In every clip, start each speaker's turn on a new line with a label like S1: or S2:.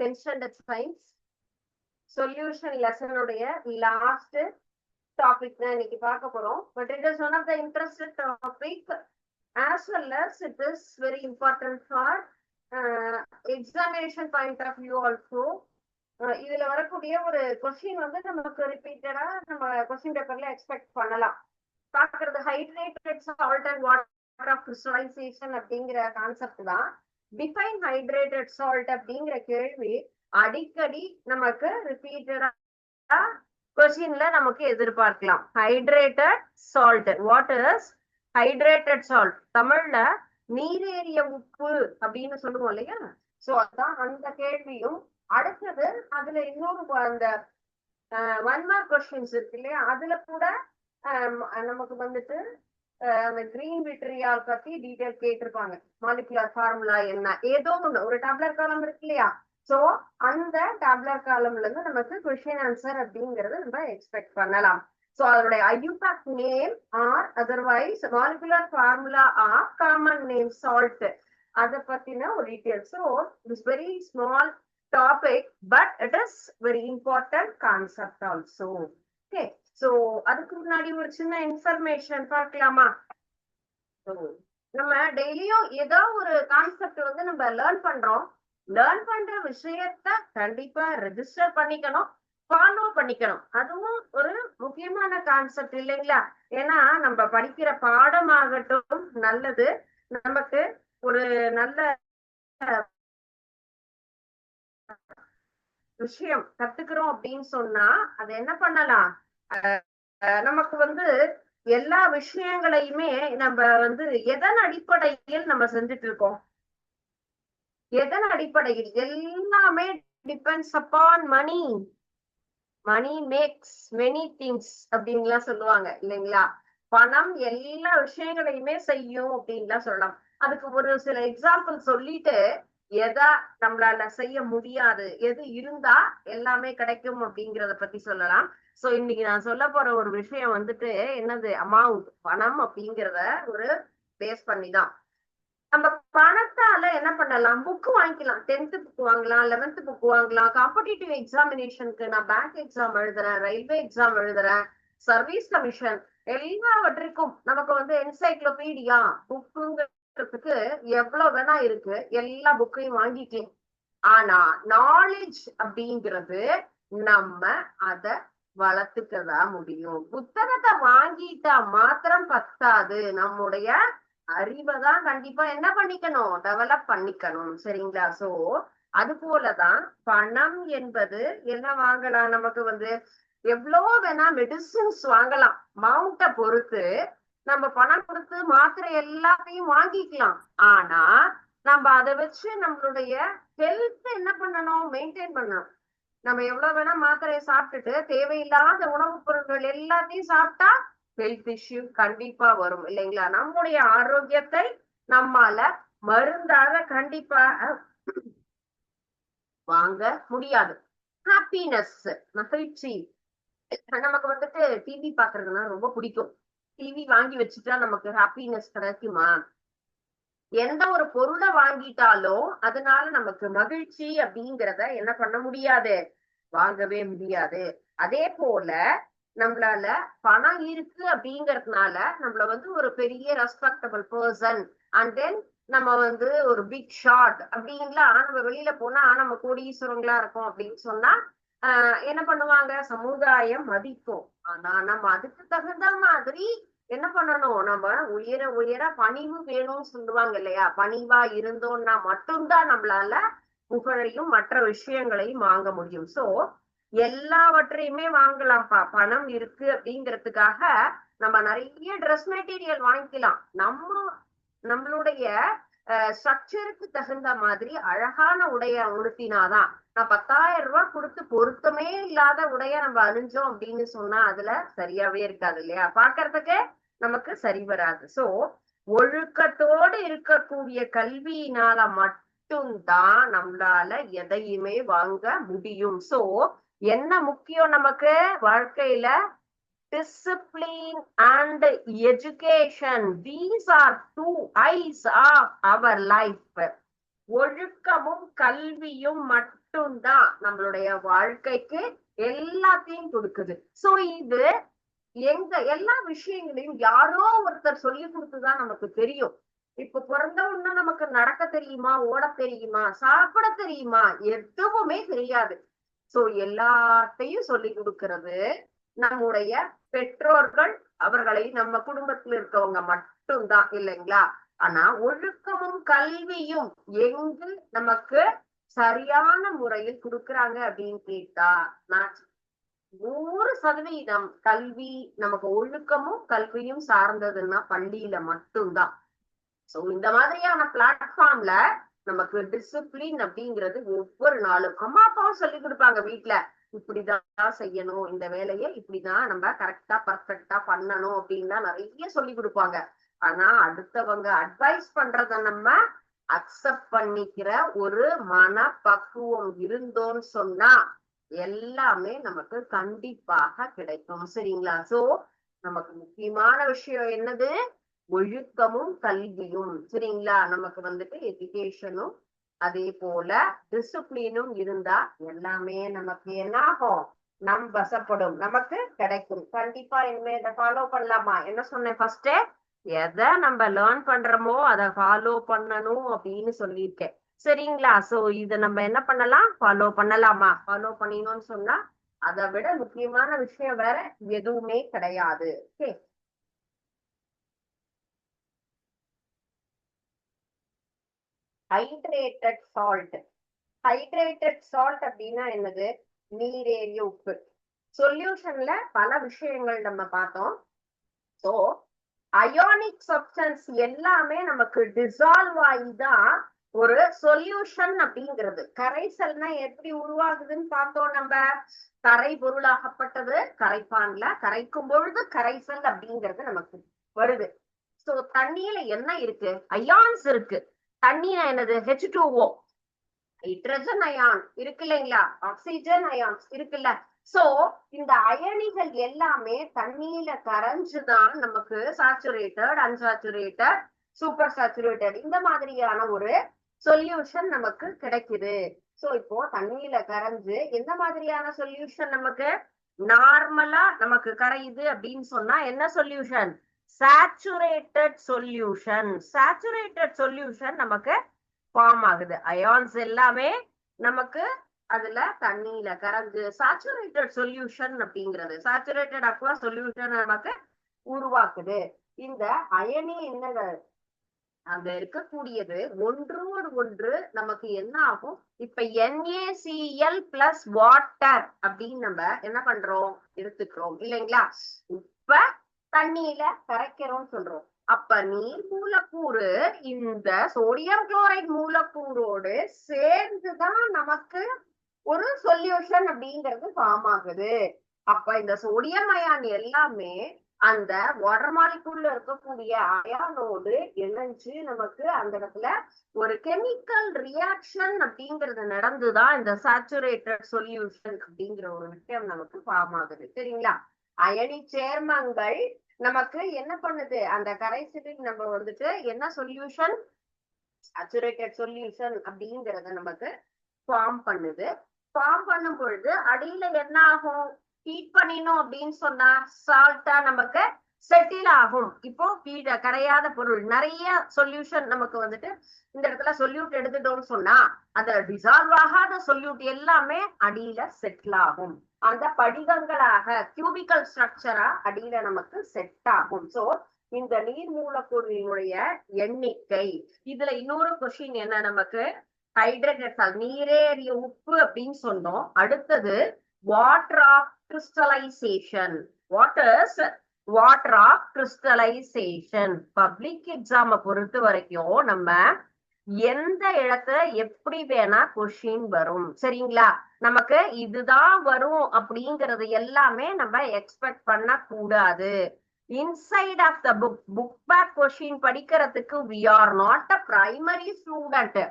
S1: Tenth standard science solution லெசனுடைய last topic தான் இன்னைக்கு பார்க்க போறோம். But it is one of the interested topic as well as it is very important for examination point of view also இதுல வரக்கூடிய ஒரு question வந்து நமக்கு ரிப்பீட்டடா நம்ம கொஸ்டின் பேப்பர்ல எக்ஸ்பெக்ட் பண்ணலாம். பாக்குறது hydrated salt and water of crystallization அப்படிங்கிற கான்செப்ட் தான். டிஃபைன் ஹைட்ரேட்டட் சால்ட் அப்படிங்கிற கேள்வி அடிக்கடி நமக்கு ரிப்பீட்டடா கொஸ்டின்ல நமக்கு எதிர்பார்க்கலாம். Hydrated salt what is hydrated salt தமிழ்ல நீரேறிய உப்பு அப்படின்னு சொல்லுவோம் இல்லையா? சோ அதான் அந்த கேள்வியும். அடுத்தது அதுல இன்னொரு அந்த ஒன் மார்க் கொஸ்டின்ஸ் இருக்கு இல்லையா? அதுல கூட நமக்கு வந்துட்டு அந்த கிரீன் விட்ரியால் பத்தி டீடைல் கேட்டிருப்பாங்க. மாலிகுலர் ஃபார்முலா என்ன? ஏதோ ஒண்ணு. ஒரு டேப்லர் காலம் இருக்கு இல்லையா? சோ அந்த டேப்லர் காலம்ல இருந்து நமக்கு கொஸ்டின் ஆன்சர் அப்படிங்கறத நம்ம எக்ஸ்பெக்ட் பண்ணலாம். சோ அதனுடைய IUPAC name or otherwise molecular formula or common name salt அத பத்தின ஒரு detail so it's very small topic but it is very important concept also okay so அதுக்கு முன்னாடி ஒரு சின்ன இன்ஃபர்மேஷன் பார்க்கலாமா? நம்ம டெய்லியும் ஏதோ ஒரு கான்செப்ட் வந்து நம்ம லேர்ன் பண்றோம். லேர்ன் பண்ற விஷயத்த கண்டிப்பா ரெஜிஸ்டர் பண்ணிக்கணும் ஃபாலோ பண்ணிக்கணும். அதுவும் ஒரு முக்கியமான கான்செப்ட் இல்லைங்களா? ஏன்னா நம்ம படிக்கிற பாடமாகட்டும் நல்லது. நமக்கு ஒரு நல்ல விஷயம் கத்துக்கிறோம் அப்படின்னு சொன்னா அது என்ன பண்ணலாம்? நமக்கு வந்து எல்லா விஷயங்களையுமே நம்ம வந்து எதன் அடிப்படையில் நம்ம செஞ்சுட்டு இருக்கோம் எதன் அடிப்படையில்? எல்லாமே depends upon money money makes many things அப்படின்லாம் சொல்லுவாங்க இல்லைங்களா? பணம் எல்லா விஷயங்களையுமே செய்யும் அப்படின்லாம் சொல்லலாம். அதுக்கு ஒரு சில எக்ஸாம்பிள் சொல்லிட்டு எதா நம்மளால செய்ய முடியாது எது இருந்தா எல்லாமே கிடைக்கும் அப்படிங்கறத பத்தி சொல்லலாம். சோ இன்னைக்கு நான் சொல்ல போற ஒரு விஷயம் வந்துட்டு என்னது? அமௌண்ட் பணம் அப்படிங்கிறத ஒரு பேஸ் பண்ணிதான். நம்ம பணத்தால என்ன பண்ணலாம்? புக் வாங்கிக்கலாம். டென்த் புக் வாங்கலாம் லெவன்த் புக் வாங்கலாம். காம்படிட்டிவ் எக்ஸாமினேஷனுக்கு நான் பேங்க் எக்ஸாம் எழுதுறேன் ரயில்வே எக்ஸாம் எழுதுறேன் சர்வீஸ் கமிஷன் எல்லாவற்றிற்கும் நமக்கு வந்து என்சைக்ளோபீடியா புக்குங்கிறதுக்கு எவ்வளவு வேணா இருக்கு. எல்லா புக்கையும் வாங்கிக்கலாம். ஆனா நாலேஜ் அப்படிங்கிறது நம்ம அத வளர்த்துக்கதா முடியும். புத்தகத்தை வாங்கிட்டா மாத்திரம் பத்தாது. நம்முடைய அறிவை தான் கண்டிப்பா என்ன பண்ணிக்கணும்? டெவலப் பண்ணிக்கணும். சரிங்களா? சோ அது போலதான் பணம் என்பது என்ன வாங்கலாம்? நமக்கு வந்து எவ்வளோ வேணா மெடிசின்ஸ் வாங்கலாம். மவுண்ட பொறுத்து நம்ம பணம் கொடுத்து மாத்திரை எல்லாத்தையும் வாங்கிக்கலாம். ஆனா நம்ம அதை வச்சு நம்மளுடைய ஹெல்த் என்ன பண்ணணும்? மெயின்டைன் பண்ணணும். நம்ம எவ்வளவு வேணா மாத்திரையை சாப்பிட்டுட்டு தேவையில்லாத உணவுப் பொருட்கள் எல்லாத்தையும் சாப்பிட்டா ஹெல்த் இஷ்யூ கண்டிப்பா வரும் இல்லைங்களா? நம்முடைய ஆரோக்கியத்தை நம்மால மருந்தாக கண்டிப்பா வாங்க முடியாது. ஹாப்பினஸ் மகிழ்ச்சி. நமக்கு வந்துட்டு டிவி பாக்குறதுன்னா ரொம்ப பிடிக்கும். டிவி வாங்கி வச்சுட்டா நமக்கு ஹாப்பினஸ் கிடைக்குமா? எந்த ஒரு பொருளை வாங்கிட்டாலும் அதனால நமக்கு மகிழ்ச்சி அப்படிங்கிறத என்ன பண்ண முடியாது? வாங்கவே முடியாது. அதே போல நம்மளால பணம் இருக்கு அப்படிங்கறதுனால நம்மள வந்து ஒரு பெரிய ரெஸ்பெக்டபிள் பர்சன் அண்ட் தென் நம்ம வந்து ஒரு பிக் ஷாட் அப்படின்லாம் நம்ம வெளியில போனா நம்ம கோடீஸ்வரங்களா இருக்கோம் அப்படின்னு சொன்னா ஆஹ் என்ன பண்ணுவாங்க? சமுதாயம் மதிக்கும். ஆனா நம்ம அதுக்கு தகுந்த மாதிரி என்ன பண்ணணும்? நம்ம உயர உயர பணிவு வேணும்னு சொல்லுவாங்க இல்லையா? பணிவா இருந்தோம்னா மட்டும்தான் நம்மளால புகழையும் மற்ற விஷயங்களையும் வாங்க முடியும். சோ எல்லாவற்றையுமே வாங்கலாம்ப்பா. பணம் இருக்கு அப்படிங்கிறதுக்காக நம்ம நிறைய ட்ரெஸ் மெட்டீரியல் வாங்கிக்கலாம். நம்ம நம்மளுடைய ஸ்ட்ரக்சருக்கு தகுந்த மாதிரி அழகான உடைய உடுத்தினாதான் நான் பத்தாயிரம் ரூபாய் கொடுத்து பொருத்தமே இல்லாத உடைய நம்ம அணிஞ்சோம் அப்படின்னு சொன்னா அதுல சரியாவே இருக்காது இல்லையா? பாக்குறதுக்கு நமக்கு சரி வராது. சோ ஒழுக்கத்தோடு இருக்கக்கூடிய கல்வியினால மட்டும்தான் நம்மளால எதையுமே வாங்க முடியும். சோ என்ன முக்கியம் நமக்கு? வாழ்க்கையில discipline and education these are two eyes of our life ஒழுக்கமும் கல்வியும் மட்டும்தான் நம்மளுடைய வாழ்க்கைக்கு எல்லாத்தையும் கொடுக்குது. சோ இது எங்க எல்லா விஷயங்களையும் யாரோ ஒருத்தர் சொல்லி கொடுத்துதான் நமக்கு தெரியும். இப்ப பிறந்த உடனே நமக்கு நடக்க தெரியுமா ஓட தெரியுமா சாப்பிட தெரியுமா எதுவுமே தெரியாது. சோ எல்லாத்தையும் சொல்லி கொடுக்கிறது நம்முடைய பெற்றோர்கள் அவர்களை நம்ம குடும்பத்துல இருக்கவங்க மட்டும்தான் இல்லைங்களா? ஆனா ஒழுக்கமும் கல்வியும் எங்கு நமக்கு சரியான முறையில் கொடுக்கறாங்க அப்படின்னு கேட்டா நான் நூறு சதவீதம் கல்வி நமக்கு ஒழுக்கமும் கல்வியும் சார்ந்ததுன்னா பள்ளியில மட்டும்தான். சோ இந்த மாதிரியான பிளாட்ஃபார்ம்ல நமக்கு டிசிப்ளின் அப்படிங்கிறது ஒவ்வொரு நாளும். அம்மா அப்பாவும் சொல்லி கொடுப்பாங்க வீட்டுல இப்படிதான் செய்யணும் இந்த வேலையை இப்படிதான் நம்ம கரெக்டா பர்ஃபெக்டா பண்ணணும் அப்படின்னு நிறைய சொல்லி கொடுப்பாங்க. ஆனா அடுத்தவங்க அட்வைஸ் பண்றத நம்ம அக்செப்ட் பண்ணிக்கிற ஒரு மன பக்குவம் இருந்தோன்னு சொன்னா எல்லாமே நமக்கு கண்டிப்பாக கிடைக்கும். சரிங்களா? சோ நமக்கு முக்கியமான விஷயம் என்னது? ஒழுக்கமும் கல்வியும். சரிங்களா? நமக்கு வந்துட்டு எஜுகேஷனும் அதே போல டிசிப்ளினும் இருந்தா எல்லாமே நமக்கு என்ன ஆகும் நம் வசப்படும். நமக்கு கிடைக்கும். கண்டிப்பா இனிமே இதை ஃபாலோ பண்ணலாமா? என்ன சொன்னேன் ஃபர்ஸ்ட் எதை நம்ம லேர்ன் பண்றோமோ அதை ஃபாலோ பண்ணணும் அப்படின்னு சொல்லியிருக்கேன். சரிங்களா? சோ இத நம்ம என்ன பண்ணலாம்? ஃபாலோ பண்ணலாமா? ஃபாலோ பண்ணினோம்னு சொன்னா அதை விட முக்கியமான விஷயம் வேற எதுவுமே கிடையாது. Okay hydrated salt hydrated salt அப்படின்னா என்னது? நீரேறிய உப்பு. சொல்யூஷன்ல பல விஷயங்கள் நம்ம பார்த்தோம். ஸோ அயோனிக் சப்டன்ஸ் எல்லாமே நமக்கு டிசால்வ் ஆகிதான் ஒரு சொல்யூஷன் அப்படிங்கிறது. கரைசல்னா எப்படி உருவாகுதுன்னு பார்த்தோம் நம்ம. கரை பொருளாகப்பட்டது கரைப்பான்ல கரைக்கும் பொழுது கரைசல் அப்படிங்கிறது நமக்கு வருது. சோ தண்ணியில என்ன இருக்கு? அயான்ஸ் இருக்கு. தண்ணியில என்னது? H two O hydrogen ion இருக்கு இல்லைங்களா? ஆக்சிஜன் அயான்ஸ் இருக்குல்ல? சோ இந்த அயனிகள் எல்லாமே தண்ணியில கரைஞ்சுதான் நமக்கு சாச்சுரேட்டட் அன்சாச்சுரேட்டட் சூப்பர் சாச்சுரேட்டட் இந்த மாதிரியான ஒரு சொல்யூஷன் நமக்கு கிடைக்குது. சோ இப்போ தண்ணியில கரைஞ்சு எந்த மாதிரியான சொல்யூஷன் நமக்கு? நார்மலா நமக்கு கரையுது அப்படின்னு சொன்னா என்ன solution saturated solution saturated solution நமக்கு ஃபார்ம் ஆகுது. அயான்ஸ் எல்லாமே நமக்கு அதுல தண்ணியில கரைஞ்சு சாச்சுரேட்டட் சொல்யூஷன் அப்படிங்கிறது. சாச்சுரேட்டட் அக்வா சொல்யூஷன் நமக்கு உருவாக்குது. இந்த அயனி என்ன அங்க இருக்கக்கூடியது ஒன்றோடு ஒன்று நமக்கு என்ன ஆகும்? இப்ப என்ஏசிஎல் பிளஸ் வாட்டர் அப்படின்னு நம்ம என்ன பண்றோம்? எடுத்துக்கிறோம். இல்லைங்களா? இப்ப தண்ணியில கரைக்கிறோம் சொல்றோம். அப்ப நீர் மூலக்கூறு இந்த சோடியம் குளோரைட் மூலக்கூறோடு சேர்ந்துதான் நமக்கு ஒரு சொல்யூஷன் அப்படிங்கிறது ஃபார்ம் ஆகுது. அப்ப இந்த சோடியம் அயான் எல்லாமே அந்த வாட்டர் இருக்கக்கூடிய அயானோடு இணைஞ்சு நமக்கு அந்த இடத்துல ஒரு கெமிக்கல் ரியாக்ஷன் அப்படிங்கிறது நடந்துதான் இந்த சாச்சுரேட்டட் சொல்யூஷன் அப்படிங்கிற ஒரு விஷயம் நமக்கு ஃபார்ம் ஆகுது. சரிங்களா? அயனி சேர்மங்கள் நமக்கு என்ன பண்ணுது? அந்த கரைசலில் நம்ம வந்துட்டு என்ன சொல்யூஷன் சாச்சுரேட்டட் சொல்யூஷன் அப்படிங்கறத நமக்கு ஃபார்ம் பண்ணுது. ஃபார்ம் பண்ணும் பொழுது அடியில என்ன ஆகும்? ஹீட் பண்ணினோம் அப்படின்னு சொன்னா சால்ட்டா நமக்கு செட்டில் ஆகும். இப்போ கீழே கரையாத பொருள் நிறைய சொல்யூஷன் நமக்கு வந்துட்டு இந்த இடத்துல சொல்யூட் எடுத்துட்டோம்னு சொன்னா அந்த டிசால்வ் ஆகாத சொல்யூட் எல்லாமே அடியில செட்டில் ஆகும். அந்த படிகங்களாக கியூபிக்கல் ஸ்ட்ரக்சரா அடியில நமக்கு செட் ஆகும். சோ இந்த நீர் மூலக்கூறினுடைய எண்ணிக்கை. இதுல இன்னொரு கொஸ்டின் என்ன நமக்கு? ஹைட்ரேட்டட் நீரேறிய உப்பு அப்படின்னு சொன்னோம். அடுத்தது water of crystallization waters water of crystallization public எக்ஸாம பொறுத்த வரைக்கும் நம்ம எந்த இடத்துல எப்படி வேணா கொஷின் வரும். சரிங்களா? நமக்கு இதுதான் வரும் அப்படிங்கறது எல்லாமே நம்ம எக்ஸ்பெக்ட் பண்ண கூடாது inside of the book book back question படிக்கிறதுக்கு we are not a primary student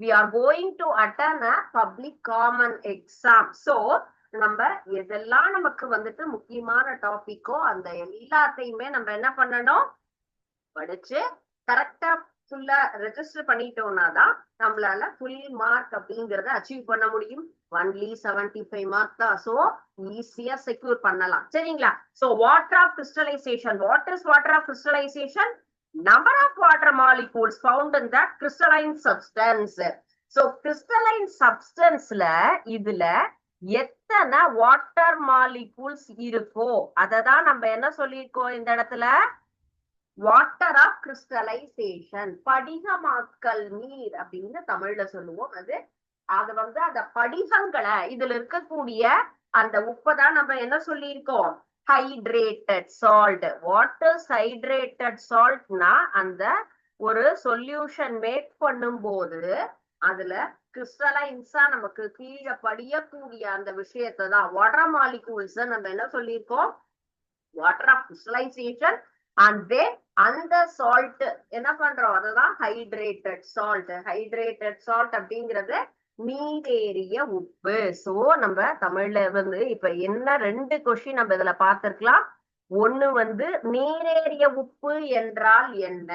S1: we are going to attend a public common exam so நம்ம எதெல்லாம் நமக்கு வந்துட்டு முக்கியமான டாபிக்கோ அந்த எல்லாத்தையுமே நம்ம என்ன பண்ணணும்? படிச்சு கரெக்டா ஃபுல்லா ரெஜிஸ்டர் பண்ணிட்டோம்னா தான் நம்மளால ஃபுல் மார்க் அப்படிங்கறத அச்சீவ் பண்ண முடியும். ஒன்லி செவன்டி ஃபைவ் மார்க் தான் சோ ஈஸியா செக்யூர் பண்ணலாம். சரிங்களா? So water of crystallization what is water of crystallization number of water molecules found in the crystalline substance so crystalline சப்ஸ்டன்ஸ்ல இதுல எத்தனை வாட்டர் மாலிகூல்ஸ் இருக்கோ அததான் நம்ம என்ன சொல்லியிருக்கோம் இந்த இடத்துல? வாட்டர் ஆஃப் கிறிஸ்டலைசேஷன் படிகமாக்கல் நீர் அப்படின்னு தமிழ்ல சொல்லுவோம் அது. அது வந்து அந்த படிகங்களை இதுல இருக்கக்கூடிய அந்த உப்பை தான் நம்ம என்ன சொல்லியிருக்கோம்? ஹைட்ரேட்டட் சால்ட் வாட்டர் ஹைட்ரேட்டட் சால்ட்னா அந்த ஒரு சொல்யூஷன் மேக் பண்ணும்போது அதுல கிறிஸ்டலைன்ஸா நமக்கு கீழே படியக்கூடிய அந்த விஷயத்தை தான். வாட்டர் மாலிகூல்ஸ் நம்ம என்ன சொல்லியிருக்கோம்? Water of crystallization and they அந்த சால்ட் என்ன பண்றோம்? அதுதான் ஹைட்ரேட்டட் சால்ட் ஹைட்ரேட்டட் சால்ட் அப்படிங்கிறது நீரேறிய உப்பு. சோ நம்ம தமிழ்ல வந்து இப்ப என்ன ரெண்டு கொஸ்டின் நம்ம இதுல பார்த்திருக்கலாம். ஒண்ணு வந்து நீரேறிய உப்பு என்றால் என்ன?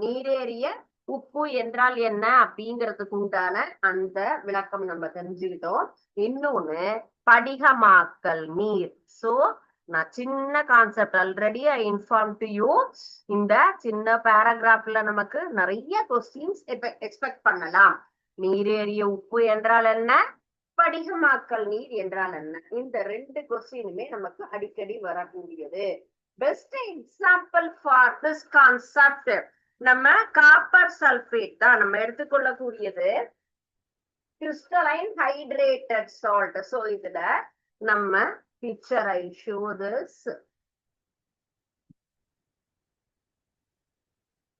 S1: நீரேறிய உப்பு என்றால் என்ன? அப்படிங்கிறதுக்கு உண்டான அந்த விளக்கம் நம்ம தெரிஞ்சுக்கிட்டோம். இன்னொன்னு படிகமாக்கல் நீர். சோ நான் சின்ன concept already I inform to you இந்த சின்ன பேராகிராஃப்ல நமக்கு நிறைய கொஸ்டின்ஸ் எக்ஸ்பெக்ட் பண்ணலாம். நீரேறிய உப்பு என்றால் என்ன? படிகமாக்கல் நீர் என்றால் என்ன? இந்த ரெண்டு கொஸ்டினுமே நமக்கு அடிக்கடி வரக்கூடியது. Best example for this concept நம்ம காப்பர் சல்பேட் தான் நம்ம எடுத்துக்கொள்ளக்கூடியது. கிறிஸ்டலைன் ஹைட்ரேட்டட் சால்ட் சோ இதுல நம்ம பிக்சர் ஐ ஷோ திஸ்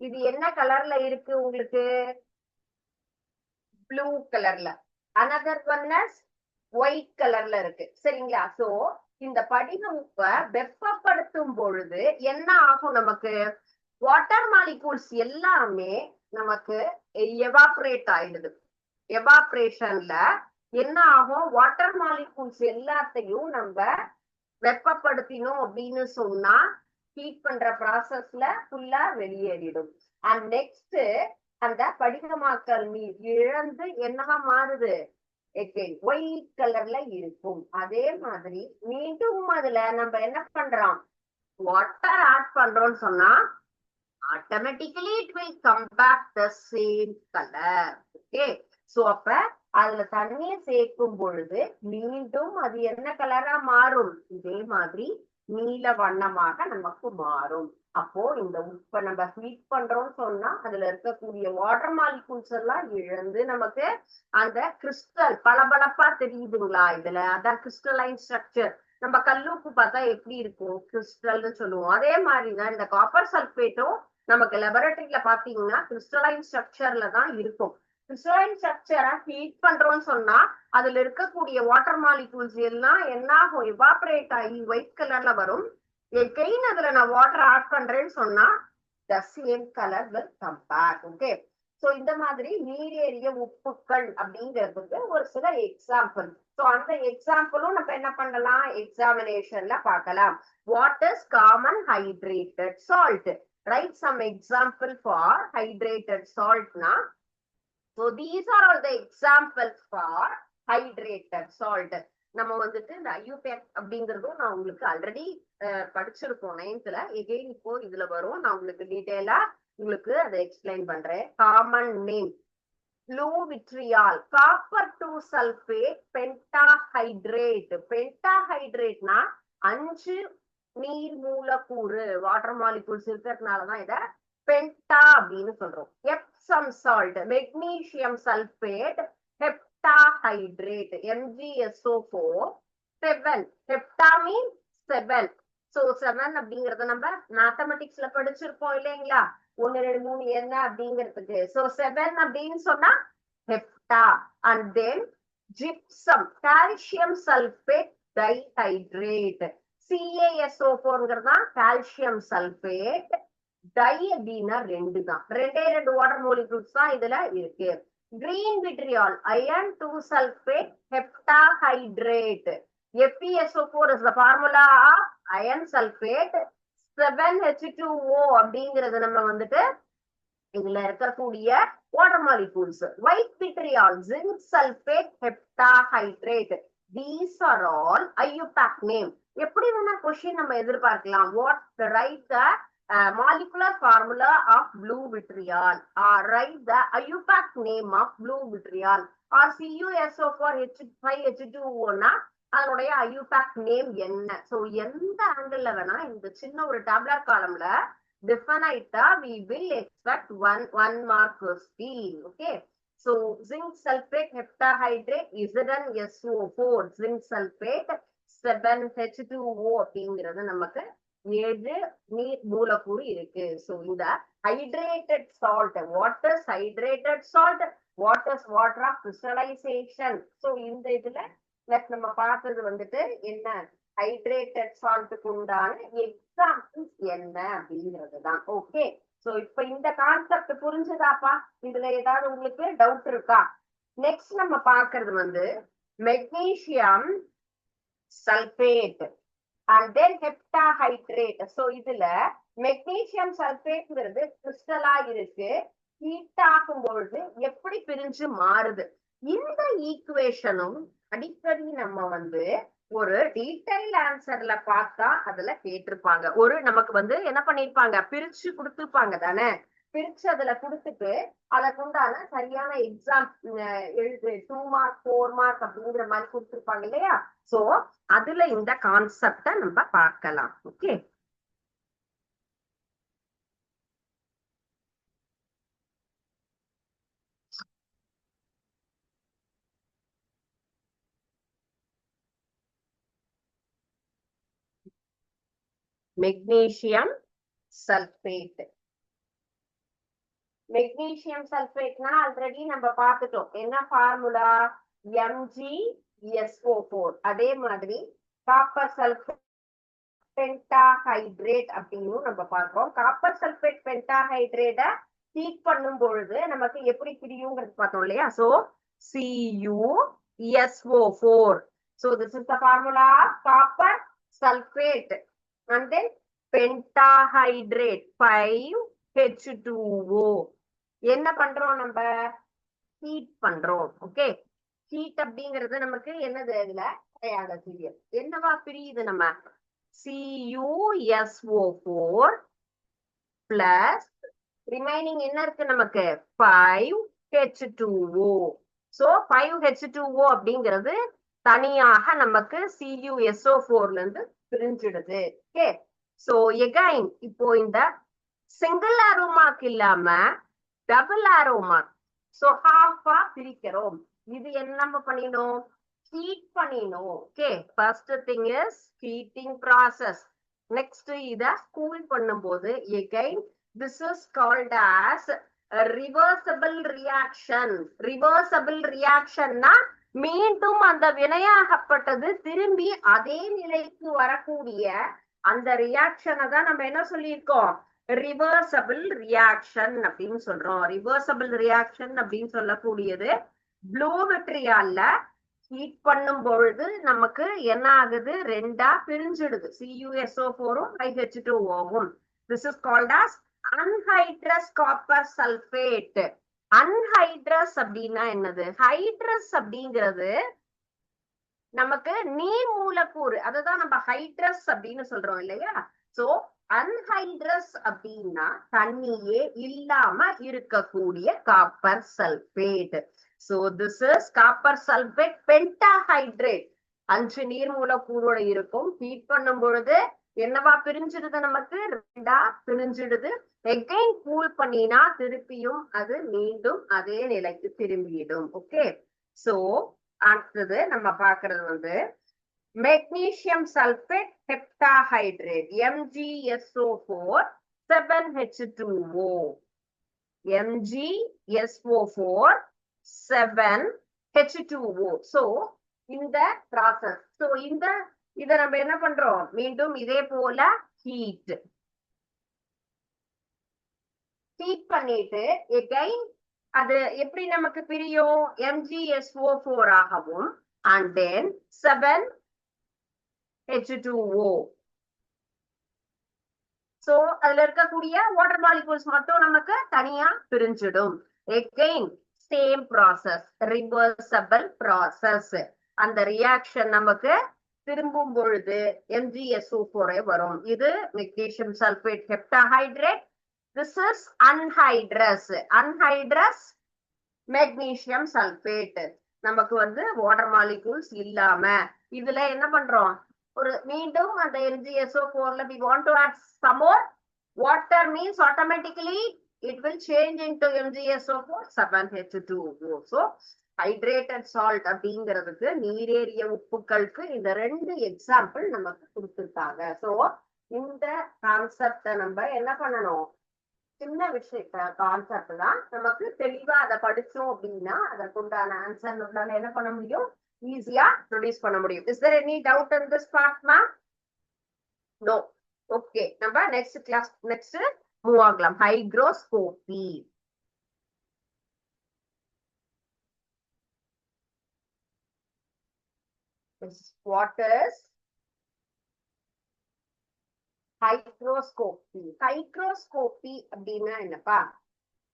S1: இது என்ன கலர்ல இருக்கு உங்களுக்கு? ப்ளூ கலர்ல அனதர் ஒன் ஒயிட் கலர்ல இருக்கு. சரிங்களா? சோ இந்த படிக வெப்பப்படுத்தும் பொழுது என்ன ஆகும் நமக்கு? வாட்டர் மாலிகூல்ஸ் எல்லாமே நமக்கு எவாப்ரேட் ஆயிடுது. எவாப்ரேஷன்ல என்ன ஆகும்? வாட்டர் மாலிகூல்ஸ் எல்லாத்தையும் நம்ம வெப்பப்படுத்தினோம் அப்படின்னு சொன்னா ஹீட் பண்ற ப்ராசஸ்ல ஃபுல்லா வெளியேறிடும். அண்ட் நெக்ஸ்ட் அந்த படிகமாக்கல் நீர் இழந்து என்னவா மாறுது? ஒயிட் கலர்ல இருக்கும். அதே மாதிரி மீண்டும் அதுல நம்ம என்ன பண்றோம்? வாட்டர் ஆட் பண்றோம்னு சொன்னா automatically it will come back the same colour okay so அப்ப அதுல தண்ணியை சேர்க்கும் பொழுது மீண்டும் அது என்ன கலரா மாறும்? இதே மாதிரி நீல வண்ணமாக நமக்கு மாறும். அப்போ இந்த உப்பை நம்ம ஹீட் பண்றோம்னு சொன்னா அதுல இருக்கக்கூடிய வாட்டர் மாலிகூல்ஸ் எல்லாம் இழந்து நமக்கு அந்த கிறிஸ்டல் பளபளப்பா தெரியுதுங்களா? இதுல அதான் கிறிஸ்டலைன் ஸ்ட்ரக்சர் நம்ம கல்லுப்பு பார்த்தா எப்படி இருக்கும்? கிறிஸ்டல்னு சொல்லுவோம். அதே மாதிரிதான் இந்த காப்பர் சல்பேட்டும் நமக்கு லெபரட்டரியில பாத்தீங்கன்னா கிறிஸ்டலைன் ஸ்ட்ரக்சர்ல தான் இருக்கும். கிறிஸ்டலைன் ஸ்ட்ரக்சரை ஹீட் பண்றோம்னு சொன்னா அதுல இருக்கக்கூடிய வாட்டர் மாலிகூல்ஸ் எல்லாம் என்ன ஆகும் எவாபரேட் ஆகி ஒயிட் கலர்ல வரும். எகைன் அதுல நான் வாட்டர் ஆட் பண்றேன்னு சொன்னா the same colour will come back okay so இந்த மாதிரி நீரேறிய உப்புக்கள் அப்படிங்கிறதுக்கு ஒரு சில எக்ஸாம்பிள் சோ அந்த எக்ஸாம்பிளும் நம்ம என்ன பண்ணலாம்? எக்ஸாமினேஷன்ல பார்க்கலாம். What is common hydrated salt right some example for hydrated சால்ட்னா so these are all the example for hydrated salt நம்ம வந்துட்டு இந்த ஐயூபேக் அப்படிங்கறதும் நான் உங்களுக்கு ஆல்ரெடி படிச்சிருக்கோம் நைன்த்ல எகெயின் இப்போ இதுல வரும். நான் உங்களுக்கு டீட்டெயிலா உங்களுக்கு அதை எக்ஸ்பிளைன் பண்றேன். Common name blue vitriol copper two sulphate pentahydrate பென்டாஹைட்ரேட்னா அஞ்சு நீர் மூலக்கூறு. வாட்டர் மாலிகூல்ஸ் இருக்கிறதுனாலதான் இத பென்டா அப்படின்னு சொல்றோம். Epsom salt magnesium sulphate heptahydrate M G S O four seven hepta mean seven so seven அப்படிங்கறத நம்ம மேத்தமெட்டிக்ஸ்ல படிச்சிருப்போம் இல்லைங்களா? ஒன்னு ரெண்டு மூணு என்ன அப்படிங்கிறதுக்கு. சோ செவன் அப்படின்னு சொன்னா hepta and then gypsum calcium sulphate dihydrate C A S O போர்ங்கிறது தான் கால்சியம் சல்பேட் டை அப்படின்னா ரெண்டு தான். ரெண்டே ரெண்டு வாட்டர் மோலிகூல்ஸ் தான் இதுல இருக்கு. Green vitriol iron two sulphate heptahydrate FeSO4 is iron sulphate seven H two O அப்படிங்கிறது நம்ம வந்துட்டு இதுல இருக்கக்கூடிய water molecules white vitriol zinc sulphate heptahydrate these are all IUPAC name எப்படி வேணா கொஸ்டின் நம்ம எதிர்பார்க்கலாம். What write the molecular formula of blue vitriol or write the IUPAC name of blue vitriol or C U S O four H five H two ஓனா அதனுடைய IUPAC name என்ன? So எந்த angle வேணா இந்த சின்ன ஒரு tabular காலம்ல definita we will expect one one mark question okay? So zinc sulfate heptahydrate ZnSO4 zinc sulfate 7H2O அப்படிங்கிறது நமக்கு ஏழு நீர் மூலக்கூறு இருக்கு. சோ இந்த hydrated salt waters hydrated salt waters water of crystallization so இந்த இதுல பிளஸ் நம்ம பார்த்தது வந்துட்டு என்ன? ஹைட்ரேட்டட் சால்ட்டுக்கு உண்டான எக்ஸாம்பிள்ஸ் என்ன அப்படிங்கிறது தான் ஓகே சோ இப்ப இந்த கான்செப்ட் புரிஞ்சுதாப்பா? இதுல ஏதாவது உங்களுக்கு டவுட் இருக்கா? நெக்ஸ்ட் நம்ம பார்க்கறது வந்து magnesium sulphate and then heptahydrate so இதுல மெக்னீசியம் சல்பேட்ங்கிறது கிறிஸ்டலா இருக்கு. ஹீட் ஆகும் பொழுது எப்படி பிரிஞ்சு மாறுது? இந்த ஈக்குவேஷனும் அடிக்கடி நம்ம வந்து ஒரு டீடைல் ஆன்சர்ல பார்த்தா அதுல கேட்டிருப்பாங்க. ஒரு நமக்கு வந்து என்ன பண்ணிருப்பாங்க? பிரிச்சு கொடுத்துருப்பாங்க தானே? பிரிச்சு அதுல கொடுத்துட்டு அதற்குண்டான சரியான எக்ஸாம் எழுது டூ மார்க் ஃபோர் மார்க் அப்படிங்கிற மாதிரி கொடுத்துருப்பாங்க இல்லையா? சோ அதுல இந்த கான்செப்ட நம்ம பார்க்கலாம். ஓகே மெக்னீசியம் சல்பேட் மெக்னீசியம் சல்பேட்னா ஆல்ரெடி நம்ம பார்த்துட்டோம். என்ன ஃபார்முலா எம்ஜி எஸ்ஓ ஃபோர் அதே மாதிரி காப்பர் சல்பேட் பென்டாஹைட்ரேட் அப்படின்னு நம்ம பார்க்கிறோம். காப்பர் சல்பேட் பென்டாஹைட்ரேட்டை ஹீட் பண்ணும் பொழுது நமக்கு எப்படி பிரியுங்கிறது பார்த்தோம் இல்லையா? So C U S O four so this is the formula copper sulphate and then pentahydrate 5H2O என்ன பண்றோம் நம்ம? ஹீட் பண்றோம். ஓகே ஹீட் அப்படிங்கிறது நமக்கு என்னது இதுல கிடையாது சீரியல் என்னவா பிரியுது நம்ம? CuSO4 பிளஸ் ரிமைனிங் என்ன இருக்கு நமக்கு? 5H2O சோ 5H2O அப்படிங்கிறது தனியாக நமக்கு சியூஎஸ்ஓ போர்ல இருந்து பிரிஞ்சிடுது. ஓகே சோ எகைன் இப்போ இந்த சிங்கிள் ஆரோ மார்க் இல்லாம டபுள் ஆரோ மார்க் சோ ஹாஃபா பிரிக்கிறோம். இது என்ன நம்ம பண்ணினோம்? ஹீட் பண்ணினோம். Okay first thing is heating process next இத கூல் பண்ணும்போது again this is called as reversible reaction reversible ரியாக்ஷன்னா மீண்டும் அந்த வினையாகப்பட்டது திரும்பி அதே நிலைக்கு வரக்கூடிய அந்த ரியாக்ஷனை தான் நம்ம என்ன சொல்லியிருக்கோம்? ரிவர்சபிள் ரியாக்ஷன் அப்படின்னு சொல்றோம். ரிவர்சபிள் ரியாக்ஷன் அப்படின்னு சொல்லக்கூடியது ப்ளூ விட்ரியால்ல ஹீட் பண்ணும் பொழுது நமக்கு என்ன ஆகுது? ரெண்டா பிரிஞ்சிடுது. சியூஎஸ்ஓ ஃபோரும் ஐஹெச் two ஓவும் this is called as anhydrous copper sulphate anhydrous அப்படின்னா என்னது? ஹைட்ரஸ் அப்படிங்கிறது நமக்கு நீர் மூலக்கூறு. அதுதான் நம்ம ஹைட்ரஸ் அப்படின்னு சொல்றோம் இல்லையா? சோ அன்ஹைட்ரஸ் அப்படின்னா தண்ணியே இல்லாம இருக்கக்கூடிய copper sulphate so this is copper sulphate pentahydrate அஞ்சு நீர் மூலக்கூறோட இருக்கும். ஹீட் பண்ணும் பொழுது என்னவா பிரிஞ்சிடுது நமக்கு? ரெண்டா பிரிஞ்சிடுது. எகைன் கூல் பண்ணினா திருப்பியும் அது மீண்டும் அதே நிலைக்கு திரும்பிடும் ஓகே சோ அடுத்தது நம்ம பாக்குறது வந்து magnesium sulphate heptahydrate M G S O four seven H two O M G S O four seven H two O so இந்த ப்ராசஸ் ஸோ இந்த இதை நம்ம என்ன பண்றோம்? மீண்டும் இதே போல ஹீட் ஹீட் பண்ணிட்டு எகைன் அது எப்படி நமக்கு பிரியும்? M G S O four ஆகவும் and then seven H two O so அதுல இருக்கக்கூடிய வாட்டர் மாலிகூல்ஸ் மட்டும் நமக்கு தனியா பிரிஞ்சிடும். Again same process reversible process அந்த ரியாக்ஷன் நமக்கு திரும்பும் பொழுது எம்ஜிஎஸ்ஓ போரே வரும். இது magnesium sulphate heptahydrate this is anhydrous anhydrous magnesium sulphate நமக்கு வந்து வாட்டர் மாலிகூல்ஸ் இல்லாம. இதுல என்ன பண்றோம்? ஒரு மீண்டும் அந்த எம்ஜிஎஸ்ஓ போர்ல we want to add some more water means automatically it will change into MgSO4 7H2O. So, hydrated salt அப்படிங்கிறதுக்கு நீரேறிய உப்புக்களுக்கு இந்த ரெண்டு எக்ஸாம்பிள் நமக்கு கொடுத்துருக்காங்க. ஸோ இந்த கான்செப்ட நம்ம என்ன பண்ணணும்? சின்ன விஷயத்த கான்செப்ட் தான் நமக்கு தெளிவா அதை படிச்சோம் அப்படின்னா அதற்குண்டான ஆன்சர் நம்மளால என்ன பண்ண முடியும்? ஈஸியா ப்ரொடியூஸ் பண்ண முடியும். Is there any doubt and this part ma'am no okay நம்ம நெக்ஸ்ட் கிளாஸ் நெக்ஸ்ட் மூவ் ஆகலாம். ஹைக்ரோஸ்கோபி what is ஹைக்ரோஸ்கோபி ஹைக்ரோஸ்கோபி அப்படின்னா என்னப்பா?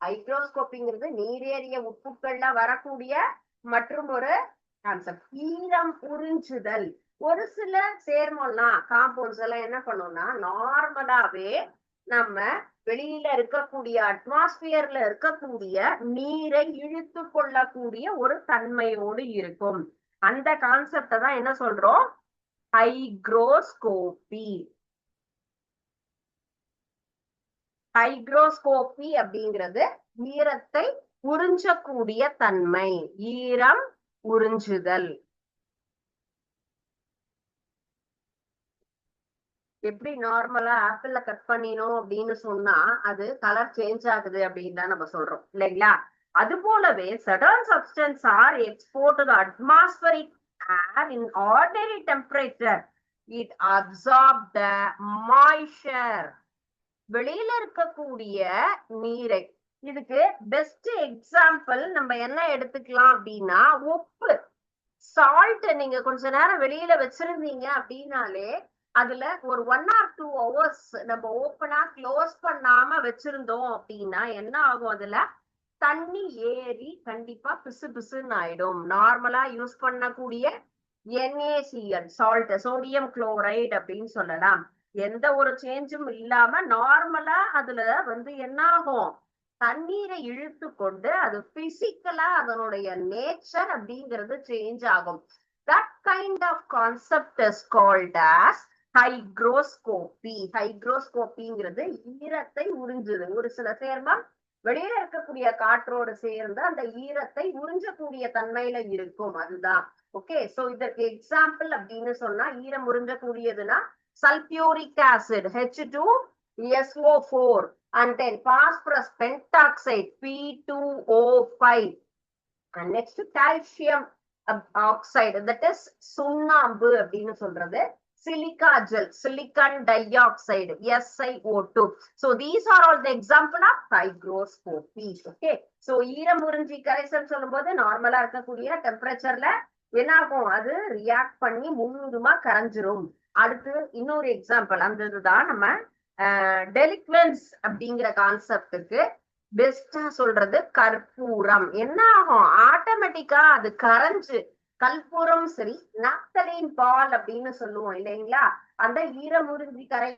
S1: ஹைக்ரோஸ்கோப்பிங்கிறது நீரேறிய உப்புக்கள்ல வரக்கூடிய மற்றும் ஒரு கான்செப்ட் ஈரம் உறிஞ்சுதல். ஒரு சில சேர்மம்லாம் காம்பவுண்ட்ஸ் எல்லாம் என்ன பண்ணோம்னா நார்மலாவே நம்ம வெளியில இருக்கக்கூடிய அட்மாஸ்பியர்ல இருக்கக்கூடிய நீரை இழுத்து கொள்ளக்கூடிய ஒரு தன்மையோடு இருக்கும். அந்த கான்செப்ட தான் என்ன சொல்றோம்? ஹைக்ரோஸ்கோபி ஹைக்ரோஸ்கோபி அப்படிங்கிறது ஈரத்தை உறிஞ்சக்கூடிய தன்மை ஈரம் உறிஞ்சுதல். எப்படி நார்மலா ஆப்பிள்ல கட் பண்ணினோம் அப்படின்னு சொன்னா அது கலர் சேஞ்ச் ஆகுது அப்படின்னு தான் நம்ம சொல்றோம் இல்லைங்களா? அது போலவே certain substance are exposed atmospheric air in ordinary temperature it absorb the moisture வெளியில இருக்கக்கூடிய நீரை. இதுக்கு பெஸ்ட் எக்ஸாம்பிள் நம்ம என்ன எடுத்துக்கலாம் அப்படின்னா உப்பு. சால்ட் நீங்க கொஞ்ச நேரம் வெளியில வச்சிருந்தீங்க அப்படின்னாலே அதுல ஒரு ஒன் ஆர் டூ ஹவர்ஸ் நம்ம ஓப்பனா க்ளோஸ் பண்ணாம வச்சிருந்தோம் அப்படின்னா என்ன ஆகும் அதுல? தண்ணி ஏறி கண்டிப்பா பிசு பிசுன்னு ஆயிடும். நார்மலா யூஸ் பண்ணக்கூடிய என்ஏசிஎல் சால்ட் சோடியம் குளோரைடு அப்படின்னு சொல்லலாம். எந்த ஒரு சேஞ்சும் இல்லாம நார்மலா அதுல வந்து என்ன ஆகும் தண்ணீரை இழுத்து கொண்டு அது பிசிக்கலா அதனுடைய நேச்சர் அப்படிங்கிறது சேஞ்ச் ஆகும். That kind of concept is called as hygroscopy ஹைக்ரோஸ்கோபிங்கிறது ஈரத்தை உறிஞ்சுது. ஒரு சில சேர்மம் வெளியில இருக்கக்கூடிய காற்றோடு சேர்ந்து அந்த ஈரத்தை உறிஞ்சக்கூடிய தன்மையில இருக்கும். அதுதான். ஓகே சோ இதற்கு எக்ஸாம்பிள் அப்படின்னு சொன்னா ஈரம் உறிஞ்சக்கூடியதுன்னா sulfuric acid H2SO4 and then phosphorus pentoxide P2O5 and next calcium oxide that is சுண்ணாம்பு அப்படின்னு சொல்றது. Silica gel silicon di SiO2 so these are all the example of hygroscopy okay? So ஈரம் உறிஞ்சி கரைசல் சொல்லும்போது நார்மலா இருக்கக்கூடிய டெம்பரேச்சர்ல என்ன ஆகும் அது ரியாக்ட் பண்ணி முழுவதுமா கரைஞ்சிரும். அடுத்து இன்னொரு எக்ஸாம்பிள் அந்த இதுதான் நம்ம டெலிக்வென்ஸ் அப்படிங்கிற கான்செப்டுக்கு பெஸ்டா சொல்றது கற்பூரம். என்ன ஆகும்? ஆட்டோமேட்டிக்கா அது கரைஞ்சு கற்பூரம் சரி நப்தலின் பால் அப்படின்னு சொல்லுவோம் இல்லைங்களா? அந்த ஈரமுறிஞ்சி கரை